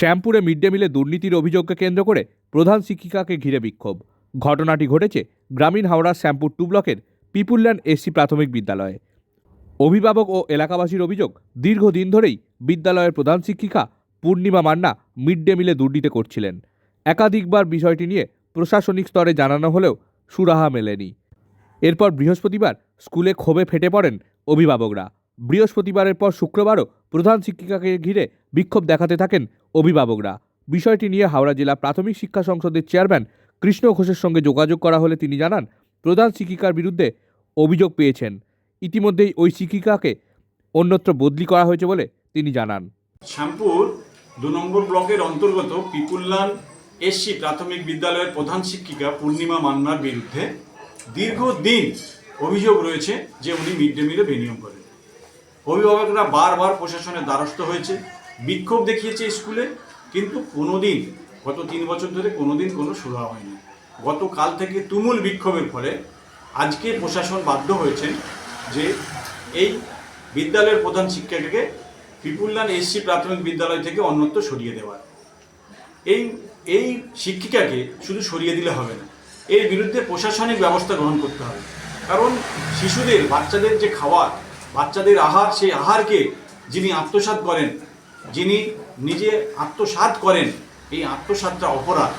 শ্যামপুরে mid day মিলে দুর্নীতির অভিযোগকে কেন্দ্র করে প্রধান শিক্ষিকাকে ঘিরে বিক্ষোভ। ঘটনাটি ঘটেছে গ্রামীণ হাওড়ার শ্যামপুর টু ব্লকের পিপুলল্যান্ড এসসি প্রাথমিক বিদ্যালয়ে। অভিভাবক ও এলাকাবাসীর অভিযোগ, দীর্ঘদিন ধরেই বিদ্যালয়ের প্রধান শিক্ষিকা পূর্ণিমা মান্না মিড ডে মিলে দুর্নীতি করছিলেন। একাধিকবার বিষয়টি নিয়ে প্রশাসনিক স্তরে জানানো হলেও সুরাহা মেলেনি। এরপর বৃহস্পতিবার স্কুলে ক্ষোভে ফেটে পড়েন অভিভাবকরা। বৃহস্পতিবারের পর শুক্রবারও প্রধান শিক্ষিকাকে ঘিরে বিক্ষোভ দেখাতে থাকেন অভিভাবকরা। বিষয়টি নিয়ে হাওড়া জেলা প্রাথমিক শিক্ষা সংসদের চেয়ারম্যান কৃষ্ণ ঘোষের সঙ্গে যোগাযোগ করা হলে তিনি জানান, প্রধান শিক্ষিকার বিরুদ্ধে অভিযোগ পেয়েছেন। ইতিমধ্যেই ওই শিক্ষিকাকে অন্যত্র বদলি করা হয়েছে বলে তিনি জানান। শ্যামপুর দু নম্বর ব্লকের অন্তর্গত পিপুল্লান এসসি প্রাথমিক বিদ্যালয়ের প্রধান শিক্ষিকা পূর্ণিমা মান্নার বিরুদ্ধে দীর্ঘদিন অভিযোগ রয়েছে যে উনি মিড ডে মিলে বেনিয়ম করেন। অভিভাবকরা বারবার প্রশাসনের দ্বারস্থ হয়েছে, বিক্ষোভ দেখিয়েছে স্কুলে, কিন্তু কোনোদিন, গত তিন বছর ধরে কোনোদিন কোনো সুরাহা হয়নি। গতকাল থেকে তুমুল বিক্ষোভের ফলে আজকে প্রশাসন বাধ্য হয়েছেন যে এই বিদ্যালয়ের প্রধান শিক্ষিকাকে পিপুল্লান এসসি প্রাথমিক বিদ্যালয় থেকে অন্যত্র সরিয়ে দেওয়ার। এই এই শিক্ষিকাকে শুধু সরিয়ে দিলে হবে না, এর বিরুদ্ধে প্রশাসনিক ব্যবস্থা গ্রহণ করতে হবে। কারণ শিশুদের, বাচ্চাদের যে খাবার বাচ্চাদের আহার, সেই আহারকে যিনি আত্মসাৎ করেন, যিনি নিজে আত্মসাৎ করেন, এই আত্মসাৎটা অপরাধ।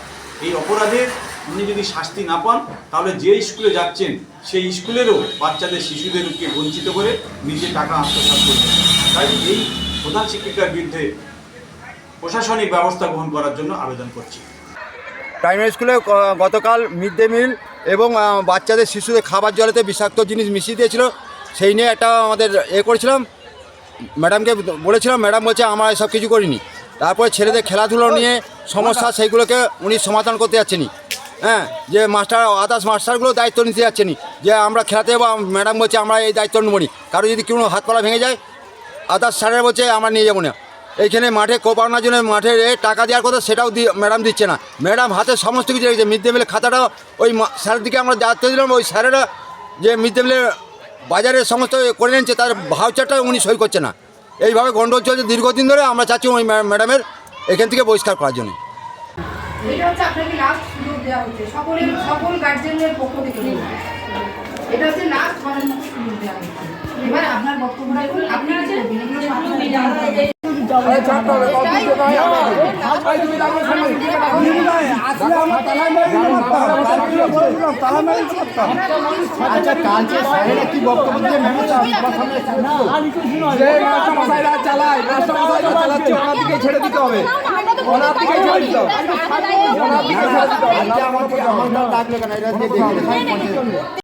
এই অপরাধের উনি যদি শাস্তি না পান, তাহলে যে স্কুলে যাচ্ছেন, সেই স্কুলেরও বাচ্চাদের শিশুদেরকে বঞ্চিত করে নিজে টাকা আত্মসাৎ করবেন। তাই এই প্রধান শিক্ষিকার বিরুদ্ধে প্রশাসনিক ব্যবস্থা গ্রহণ করার জন্য আবেদন করছি। প্রাইমারি স্কুলে গতকাল মিড ডে মিল এবং বাচ্চাদের শিশুদের খাবার জলেতে বিষাক্ত জিনিস মিশিয়ে দিয়েছিল। সেই নিয়ে একটা আমাদের এ করেছিলাম, ম্যাডামকে বলেছিলাম, ম্যাডাম বলছে, আমরা এসব কিছু করিনি। তারপরে ছেলেদের খেলাধুলো নিয়ে সমস্যা, সেইগুলোকে উনি সমাধান করতে যাচ্ছেনি হ্যাঁ যে মাস্টার, আদার্স মাস্টারগুলো দায়িত্ব নিতে যাচ্ছেনি যে আমরা খেলাতে যাব, ম্যাডাম বলছে, আমরা এই দায়িত্ব নেব নি। কারও যদি কোনো হাত পালা ভেঙে যায়, আদার্স স্যারের বলছে, আমরা নিয়ে যাব না। এইখানে মাঠে কোপানোর জন্য মাঠে টাকা দেওয়ার কথা সেটাও ম্যাডাম দিচ্ছে না। ম্যাডাম হাতে সমস্ত কিছু রেখেছে, মিড ডে মিলের খাতাটা ওই স্যারের দিকে আমরা দায়িত্ব দিলাম, ওই স্যারেরা যে মিড ডে মিলের বাজারের সমস্ত করে নিচ্ছে তার ভাউচারটা উনি সই করছে না। এইভাবে গন্ডগোল চলছে দীর্ঘদিন ধরে আমরা চাচ্ছি ওই ম্যাডামের এখান থেকে বহিষ্কার করার জন্য। এটা হচ্ছে আপনাকে লাস্ট সুযোগ দেওয়া হচ্ছে। সকলের সকল গার্জেনের পক্ষ থেকে। এটা হচ্ছে লাস্ট বারের সুযোগ দেওয়া হচ্ছে। এবার আপনার বক্তব্যটা বলুন আপনি আচ্ছা কালকে কি বক্তব্য দিয়ে যে চালায় চালাচ্ছে ওনার দিকে ছেড়ে দিতে হবে। ওনার দিকে ছেড়ে দিতে হবে। ওনার দিকে ছেড়ে দিতে হবে। আমার ডাকলে কেন? এটা দিয়ে দেখে